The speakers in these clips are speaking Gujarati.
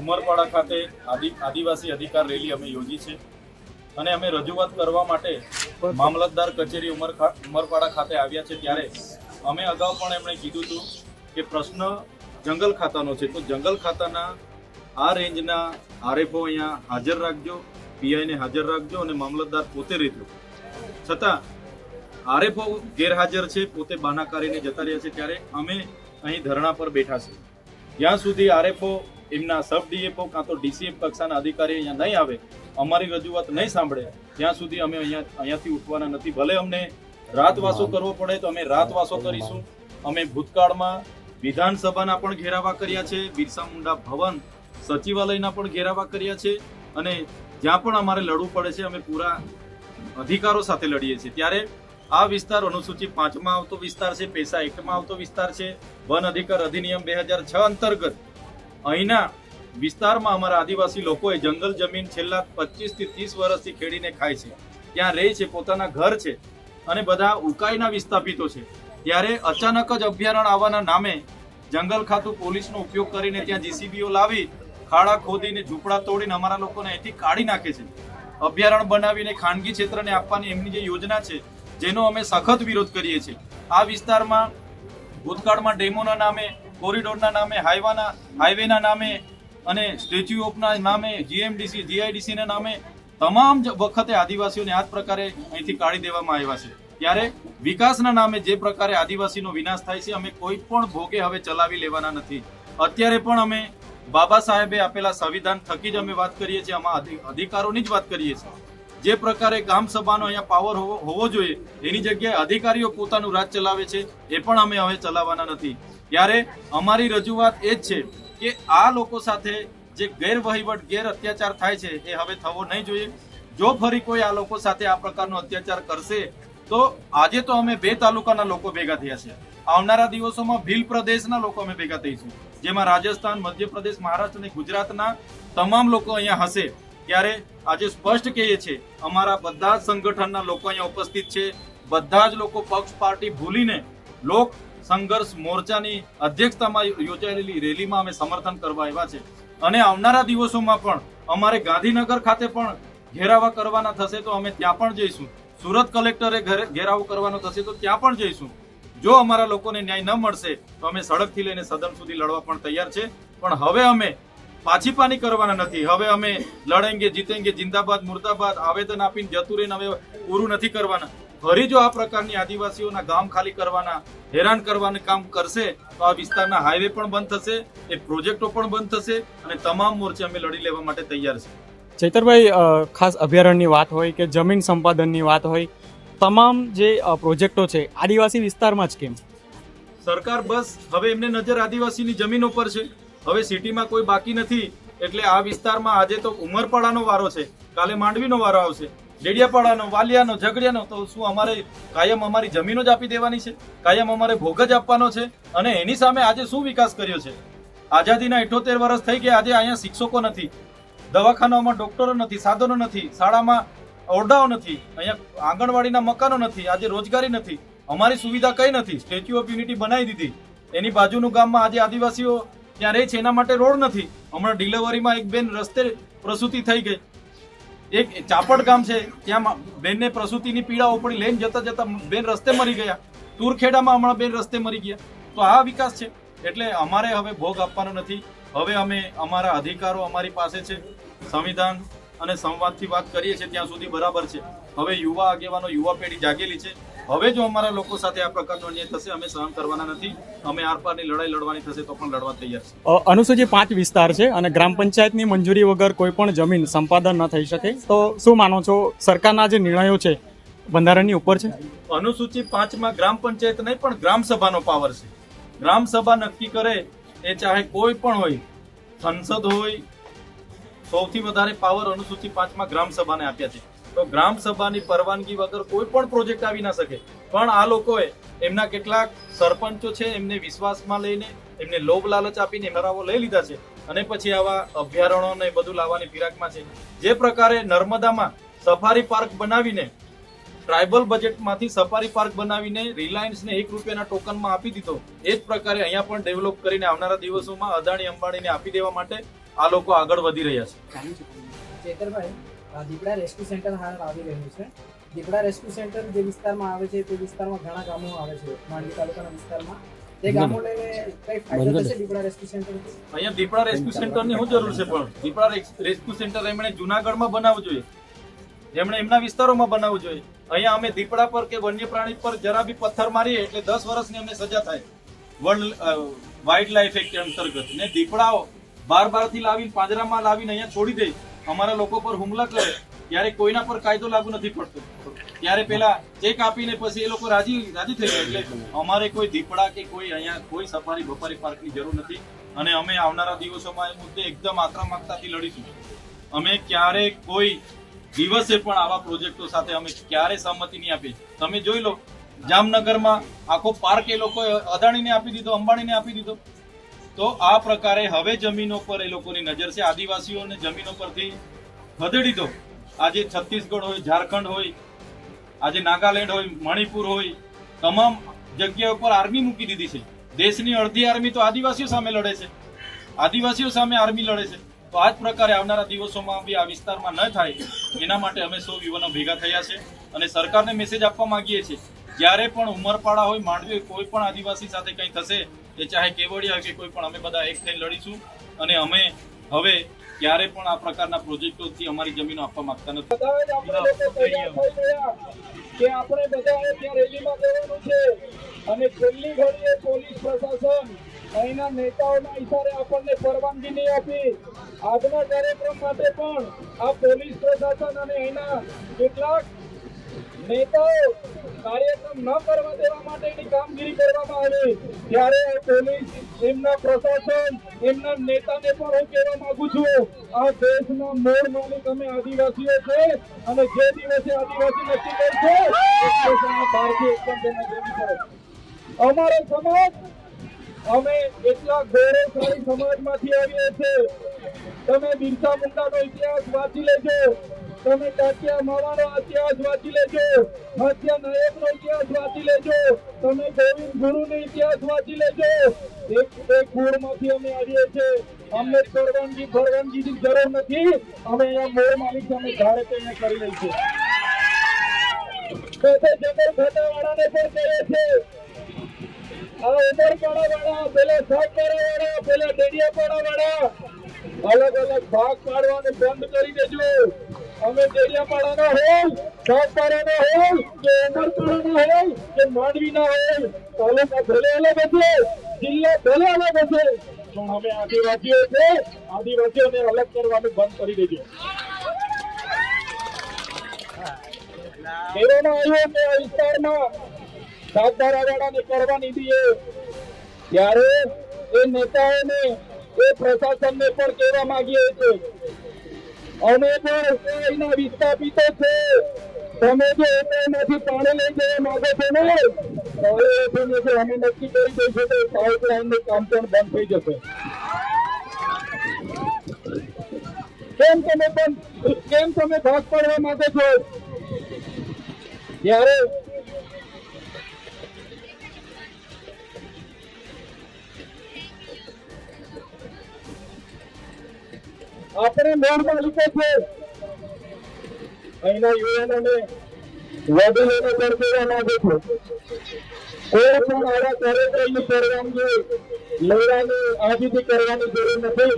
ઉમરપાડા ખાતે આદિ, આદિવાસી અધિકાર રેલી અમે યોજી છે. અને અમે રજૂઆત કરવા માટે મામલતદાર કચેરી ઉમર ઉમરપાડા ખાતે આવ્યા છે ત્યારે અમે અગાઉ પણ એમણે કીધું હતું કે પ્રશ્ન જંગલ ખાતાનો છે. તો જંગલ ખાતાના આ રેન્જના આરએફઓ અહીંયા હાજર રાખજો, પીઆઈને હાજર રાખજો અને મામલતદાર પોતે રહેજો. છતાં આરએફઓ ગેરહાજર છે, પોતે બાના કરીને જતા રહ્યા છે ત્યારે અમે અહીં ધરણા પર બેઠા છે જ્યાં સુધી આરએફઓ એમના સબ ડીએફઓ કાં તો ડીસીએફ કક્ષાના અધિકારી અહીંયા નહીં આવે અમારી રજૂઆત નહીં સાંભળે ત્યાં સુધી અમે અહીંયા અહીંયાથી ઉઠવાના નથી. ભલે અમને રાતવાસો કરવો પડે તો અમે રાતવાસો કરીશું. અમે ભૂતકાળમાં વિધાનસભાના પણ ઘેરાવા કર્યા છે બિરસા મુંડા ભવન સચિવાલયના પણ ઘેરાવા કર્યા છે અને જ્યાં પણ અમારે લડવું પડે છે અમે પૂરા અધિકારો સાથે લડીએ છીએ. ત્યારે આ વિસ્તાર અનુસૂચિત પાંચમાં આવતો વિસ્તાર છે, પૈસા એકમાં આવતો વિસ્તાર છે. વન અધિકાર અધિનિયમ બે હજાર છ અંતર્ગત અહીંના વિસ્તારમાં અમારા આદિવાસી લોકોએ જંગલ જમીન છેલ્લા પચીસથી ત્રીસ વર્ષથી ખેડીને ખાય છે. ત્યાં રહે છે, પોતાના ઘર છે અને બધા ઉકાઈના વિસ્થાપિતો છે. ત્યારે અચાનક જ અભયારણ્ય આવવાના નામે જંગલ ખાતું પોલીસનો ઉપયોગ કરીને ત્યાં જીસીબીઓ લાવી, ખાડા ખોદીને ઝૂંપડા તોડીને અમારા લોકોને અહીંથી કાઢી નાખે છે. અભયારણ્ય બનાવીને ખાનગી ક્ષેત્રને આપવાની એમની જે યોજના છે જેનો અમે સખત વિરોધ કરીએ છીએ. આ વિસ્તારમાં ભૂતકાળમાં ડેમોના નામે, કોરિડોરના નામે, હાઈવાના, હાઈવેના નામે અને સ્ટેચ્યુ ઓફના નામે, જીએમડીસી, જીઆઈડીસીના નામે તમામ વખતે આદિવાસીઓને આ પ્રકારે અહીંથી કાઢી દેવામાં આવ્યા છે. ત્યારે વિકાસના નામે જે પ્રકારે આદિવાસીનો વિનાશ થાય છે, અમે કોઈ પણ ભોગે હવે ચલાવી લેવાના નથી. અત્યારે પણ અમે બાબા સાહેબે આપેલા સંવિધાન થકી જ અમે વાત કરીએ છીએ, આમાં અધિકારોની જ વાત કરીએ છીએ. જે પ્રકારે ગામ સભાનો અહીંયા પાવર હોવો જોઈએ, એની જગ્યાએ અધિકારીઓ પોતાનું રાજ ચલાવે છે, એ પણ અમે હવે ચલાવવાના નથી. ત્યારે અમારી રજૂઆત એ જ છે કે આ લોકો સાથે જે ગેરવહીવટ, ગેર અત્યાચાર થાય છે, એ હવે થવો નહીં જોઈએ. જો ફરી કોઈ આ લોકો સાથે આ પ્રકારનો અત્યાચાર કરશે, તો આજે તો અમે બે તાલુકાના લોકો ભેગા થયા છે. આવનારા દિવસોમાં ભીલ પ્રદેશના લોકો અમે ભેગા થઈશું, જેમાં રાજસ્થાન, મધ્યપ્રદેશ, મહારાષ્ટ્ર અને ગુજરાતના તમામ લોકો અહીંયા હશે. ત્યારે આજે સ્પષ્ટ કહીએ છીએ, અમારા બધા જ સંગઠનના લોકો અહીંયા ઉપસ્થિત છે. બધા જ લોકો પક્ષ પાર્ટી ભૂલીને લોક સંઘર્ષ મોરચાની અધ્યક્ષતામાં યોજાયેલી રેલીમાં અમે સમર્થન કરવા આવ્યા છે. અને આવનારા દિવસોમાં પણ અમારે ગાંધીનગર ખાતે પણ ઘેરાવા કરવાના થશે તો અમે ત્યાં પણ જઈશું. સુરત કલેક્ટરે ઘરે- ઘેરાવો કરવાનો થશે તો ત્યાં પણ જઈશું. જો અમારા લોકોને ન્યાય ન મળશે તો અમે સડકથી લઈને સદન સુધી લડવા પણ તૈયાર છે. પણ હવે અમે પાછી પાની કરવાના નથી. હવે અમે લડેંગે જીતેંગે જિંદાબાદ મુર્દાબાદ આવેદન આપીને જતું રહીને હવે પૂરું નથી કરવાના. ફરી જો આ પ્રકારની આદિવાસીઓના ગામ ખાલી કરવાના હેરાન કરવાનું કામ કરશે તો આ વિસ્તારના હાઈવે પણ બંધ થશે એ પ્રોજેક્ટો પણ બંધ થશે અને તમામ મોરચે અમે લડી લેવા માટે તૈયાર છે ચૈતરભાઈ ખાસ અભયારણ્યની વાત હોય કે જમીન સંપાદનની વાત હોય તમામ જે પ્રોજેક્ટો છે આદિવાસી વિસ્તારમાં જ કેમ? સરકાર બસ હવે એમને નજર આદિવાસીની જમીનો પર છે. હવે સિટીમાં કોઈ બાકી નથી, એટલે આ વિસ્તારમાં આજે તો ઉમરપાડાનો વારો છે, કાલે માંડવીનો વારો આવશે, ડેડિયાપાડાનો, વાલિયાનો, ઝઘડિયાનો, તો શું અમારે કાયમ અમારી જમીનો જ આપી દેવાની છે? કાયમ અમારે ભોગ જ આપવાનો છે? અને એની સામે આજે શું વિકાસ કર્યો છે? આઝાદીના ઇઠોતેર વર્ષ થઈ ગયા, આજે અહીંયા શિક્ષકો નથી, દવાખાનાઓમાં ડોક્ટરો નથી, સાધનો નથી, શાળામાં ઓરડાઓ નથી, અહીંયા આંગણવાડીના મકાનો નથી, આજે રોજગારી નથી, અમારી સુવિધા કઈ નથી, સ્ટેચ્યુ ઓફ યુનિટી બનાવી દીધી. એની બાજુનું ગામમાં આજે આદિવાસીઓ ત્યાં રહે છે એના માટે રોડ નથી. હમણાં ડિલિવરીમાં એક બેન રસ્તે પ્રસૂતિ થઈ ગઈ. એક ચાપડ ગામ છે, ત્યાં બેનને પ્રસૂતિની પીડા ઉપડી લઈને જતા જતા બેન રસ્તે મરી ગયા. તુરખેડામાં હમણાં બેન રસ્તે મરી ગયા. તો આ વિકાસ છે. એટલે અમારે હવે ભોગ આપવાનો નથી. હવે અમે અમારા અધિકારો અમારી પાસે છે. સંવિધાન અને સંવાદથી વાત કરીએ છીએ ત્યાં સુધી બરાબર છે. હવે યુવા આગેવાનો, યુવા પેઢી જાગેલી છે. હવે જો અમારા લોકો સાથે આ પ્રકારનો અન્યાય થશે અમે સહન કરવાના નથી અમે આરપારની લડાઈ લડવાની થશે તો પણ લડવા તૈયાર છે અનુસૂચિત પાંચ વિસ્તાર છે અને ગ્રામ પંચાયતની મંજૂરી વગર કોઈ પણ જમીન સંપાદન ન થઈ શકે. તો શું માનો છો સરકારના જે નિર્ણયો છે બંધારણની ઉપર છે? અનુસૂચિત પાંચમાં ગ્રામ પંચાયત નહીં પણ ગ્રામ સભાનો પાવર છે. ગ્રામ સભા નક્કી કરે એ ચાહે કોઈ પણ હોય સંસદ હોય સૌથી વધારે પાવર અનુસૂચિત પાંચમાં ગ્રામ સભાને આપ્યા છે. તો ગ્રામ સભાની પરવાનગી વગર કોઈ પણ પ્રોજેક્ટ આવી ના શકે. પણ આ લોકોએ એમના કેટલાક સરપંચો છે, એમને વિશ્વાસમાં લઈને, એમને લોભ લાલચ આપીને ઠરાવો લઈ લીધા છે અને પછી આવા અભયારણ્યો ને બધું લાવવાની ફિરાકમાં છે. જે પ્રકારે નર્મદામાં સફારી પાર્ક બનાવીને, ટ્રાઇબલ બજેટમાંથી સફારી પાર્ક બનાવીને રિલાયન્સને એક રૂપિયાના ટોકનમાં આપી દીધો, એ જ પ્રકારે અહીંયા પણ ડેવલપ કરીને આવનારા દિવસોમાં અદાણી અંબાણીને આપી દેવા માટે આ લોકો આગળ વધી રહ્યા છે. દીપડા રેસ્ક્યુ સેન્ટર હાલ આવી રહ્યું છે. દીપડા રેસ્ક્યુ સેન્ટર જે વિસ્તારમાં આવે છે તે વિસ્તારમાં ઘણા ગામો આવે છે માંડવી તાલુકાના વિસ્તારમાં. તે ગામો લઈને કઈ ફાયદો થશે દીપડા રેસ્ક્યુ સેન્ટરથી અહીંયા દીપડા રેસ્ક્યુ સેન્ટરની શું જરૂર છે પણ? દીપડા રેસ્ક્યુ સેન્ટર એમણે જુનાગઢમાં બનાવવું જોઈએ. એમણે એમના વિસ્તારોમાં બનાવવું જોઈએ. અહીંયા અમે દીપડા પર કે વન્ય પ્રાણી પર જરા બી પથ્થર મારીએ એટલે દસ વર્ષની અમને સજા થાય. વર્લ્ડ વાઇલ્ડ લાઈફ એક્ટ અંતર્ગત. ને દીપડાઓ બાર બારથી લાવીને પાંજરામાં લાવીને અહીંયા છોડી દે. અમારા લોકો પર હુમલા કરે, ત્યારે કોઈના પર કાયદો લાગુ નથી પડતો. ત્યારે પેલા ચેક આપીને પછી એ લોકો રાજી રાજી થઈ ગયા. એટલે અમારે કોઈ દીપડા કે કોઈ અહીંયા કોઈ સફારી બફારી પાર્કની જરૂર નથી. અને અમે આવનારા દિવસોમાં એ મુદ્દે એકદમ આક્રમકતાથી લડીશું. અમે ક્યારે કોઈ દિવસે પણ આવા પ્રોજેક્ટો સાથે અમે ક્યારે સહમતિ નહીં આપી તમે જોઈ લો, જામનગરમાં આખો પાર્ક એ લોકો અદાણીને આપી દીધો, અંબાણીને આપી દીધો. તો આ પ્રકારે હવે જમીનો પર એ લોકોની નજર છે. આદિવાસીઓને જમીનો પરથી ખદેડી દો આજે છત્તીસગઢ હોય, ઝારખંડ હોય, આજે નાગાલેન્ડ હોય, મણિપુર હોય, તમામ જગ્યા ઉપર આર્મી મૂકી દીધી છે. દેશની અડધી આર્મી તો આદિવાસીઓ સામે લડે છે. આદિવાસીઓ સામે આર્મી લડે છે. તો આ જ પ્રકારે આવનારા દિવસોમાં બી આ વિસ્તારમાં ન થાય. એના માટે અમે સૌ યુવાનો ભેગા થયા છે અને સરકારને મેસેજ આપવા માંગીએ છીએ. જ્યારે પણ ઉમરપાડા હોય માંડવી કોઈ પણ આદિવાસી સાથે કંઈ થશે એ ચાહે કેવડિયા કે કોઈ પણ અમે બધા એક થઈને લડીશું. અને અમે હવે ક્યારે પણ આ પ્રકારના પ્રોજેક્ટોથી અમારી જમીનો આપવા માંગતા નથી. બધા જ આપણે લોકો તૈયાર થઈ ગયા. કે આપણે બધાએ ત્યાં રેલીમાં જવાનું છે. અને છેલ્લી ઘડીએ પોલીસ પ્રશાસન અહીંના નેતાઓના ઇશારે આપણને પરવાનગી નહીં આપી. આજના કાર્યક્રમ માટે પણ આ પોલીસ પ્રશાસન અને અહીંના કેટલાક નેતાઓ કાર્યક્રમ ન કરવા દેવા માટેની કામગીરી કરવામાં આવી, ત્યારે પોલીસ એમના પ્રશાસન, એમના નેતાને પણ હું કહેવા માંગુ છું, આ દેશના મૂળ માલિક અમે આદિવાસીઓ છે, અને જે દિવસે આદિવાસી નક્કી કરશે ભારતીય એકદમ તેને જેવી અમારો સમાજ, અમે એટલા ગૌરવશાળી સમાજમાંથી આવીએ છીએ તમે બિરસા મુંડાનો ઇતિહાસ વાંચી લેજો. તમે ટાટિયા માવાનો ઇતિહાસ વાંચી લેજો. હાથિયા નાયકનો ઇતિહાસ વાંચી લેજો. તમે ગોવિંદ ગુરુનો ઇતિહાસ વાંચી લેજો. એક એક મૂળમાંથી અમે આવીએ છીએ. અમને પરવાનગી પરવાનગીની જરૂર નથી. અમે અહીંયા મૂળ માલિક અમે ધારે તે કરી લઈશું સાથે જંગલ ખાતાવાળાને પણ કહે છે આ ઉમરપાડા વાળા પેલા સાગબારા વાળા પેલા ડેડિયાપાડા વાળા અલગ અલગ ભાગ પાડવાને બંધ કરી દેજો. અમે દેડિયાપાડાના હોય સાગબારાના હોય કે ઉમરપાડાના હોય કે માંડવીના હોય તાલુકા ભલે અલગ હશે, જિલ્લા ભલે અલગ હશે, પણ અમે આદિવાસીઓ છે, આદિવાસીઓને અલગ કરવાનું બંધ કરી દેજો. કોરોના આવ્યો તે વિસ્તારમાં કરવાની દઈએ ત્યારે એ નેતાઓને એ પ્રશાસનને પણ કહેવા માંગીએ છીએ. અમે પણ અહીંના વિસ્થાપિતો છે. તમે જો એમાંથી પાણી લઈ જવા માંગો છો ને હવે એ થઈને જો અમે નક્કી કરી દઈશું તો પાઇપલાઇનનું કામ પણ બંધ થઈ જશે. કેમ તમે પણ કેમ તમે ભાગ પાડવા માંગો છો? ત્યારે આપણે મૂળ માલિકો છે અહીંના યુવાનોને વડીલોને પણ કહેવા માંગુ છું કોઈ પણ આવા કાર્યક્રમની પરવાનગી લેવાની આજથી કરવાની જરૂર નથી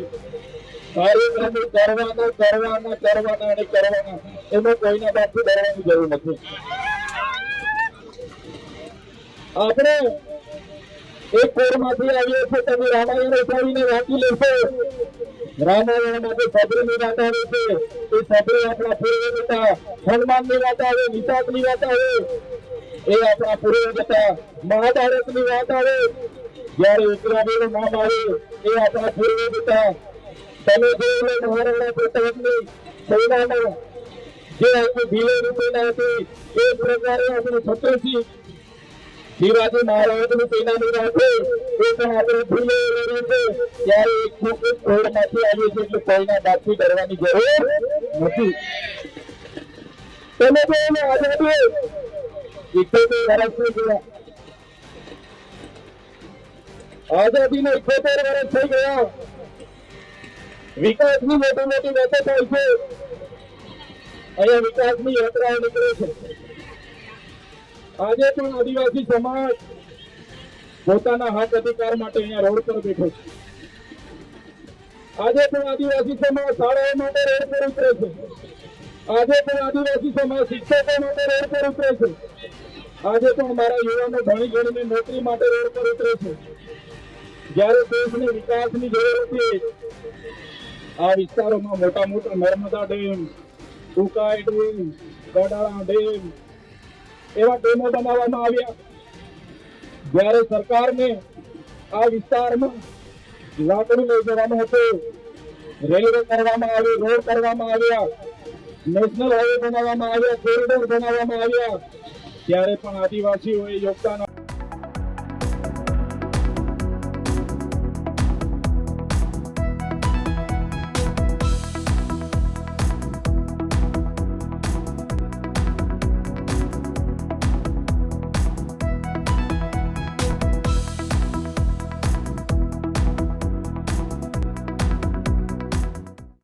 કાર્યક્રમો કરવાના કરવાના કરવાના અને કરવાના એમાં કોઈના બાપથી ડરવાની જરૂર નથી આપણે એક કોરમાંથી આવીએ છીએ તમે રામાયણ ઉઠાવીને વાંચી લેશો. રામાયણમાં જે સબરીની વાત છે. એ સબરી આપણા પૂર્વજ હનુમાનની વાત આવે, વિશાખની વાત આવે. એ આપણા પૂર્વજ હતા. મહાભારતની વાત આવે. જ્યારે ઉત્તરાયણનું નામ આવે, એ આપણા પૂર્વજ હતા. તમે જોયું મહારાણા પ્રતાપની સેનામાં જે આખી ભીલે સેના હતી, એ પ્રકારે આપણે છત્રસિંહ શિવાજી મહારાજની સેનાની રાખે એ આપણે ભૂલે રહ્યું છે. ત્યારે એક જ કોડમાંથી આવીએ છીએ એટલે કોઈના બાપથી કરવાની જરૂર નથી. તમે જો એને આઝાદી ઇઠોતેર વર્ષની વર્ષ થઈ ગયા. વિકાસની મોટી મોટી વાતો થાય છે. અહીંયા વિકાસની યાત્રાઓ નીકળે છે. આજે પણ આદિવાસી સમાજ પોતાના હક અધિકાર માટે અહીંયા રોડ પર બેઠો છે. આજે પણ આદિવાસી સમાજ શાળાઓ માટે રોડ પર ઉતરે છે. આજે પણ આદિવાસી સમાજ શિક્ષકો માટે રોડ પર ઉતરે છે. આજે પણ મારા યુવાનો ઘણી ઘણી નોકરી માટે રોડ પર ઉતરે છે. જ્યારે દેશને વિકાસની જરૂર હતી, આ વિસ્તારોમાં મોટા મોટા Narmada dam, Ukai dam Kadana dam એવા ડેમો બનાવવામાં આવ્યા. જ્યારે સરકારને આ વિસ્તારમાં લાકડું લઈ જવાનું હતું, રેલવે કરવામાં આવી રોડ કરવામાં આવ્યા, નેશનલ હાઈવે બનાવવામાં આવ્યા, કોરિડોર બનાવવામાં આવ્યા. ત્યારે પણ આદિવાસીઓએ યોગદાન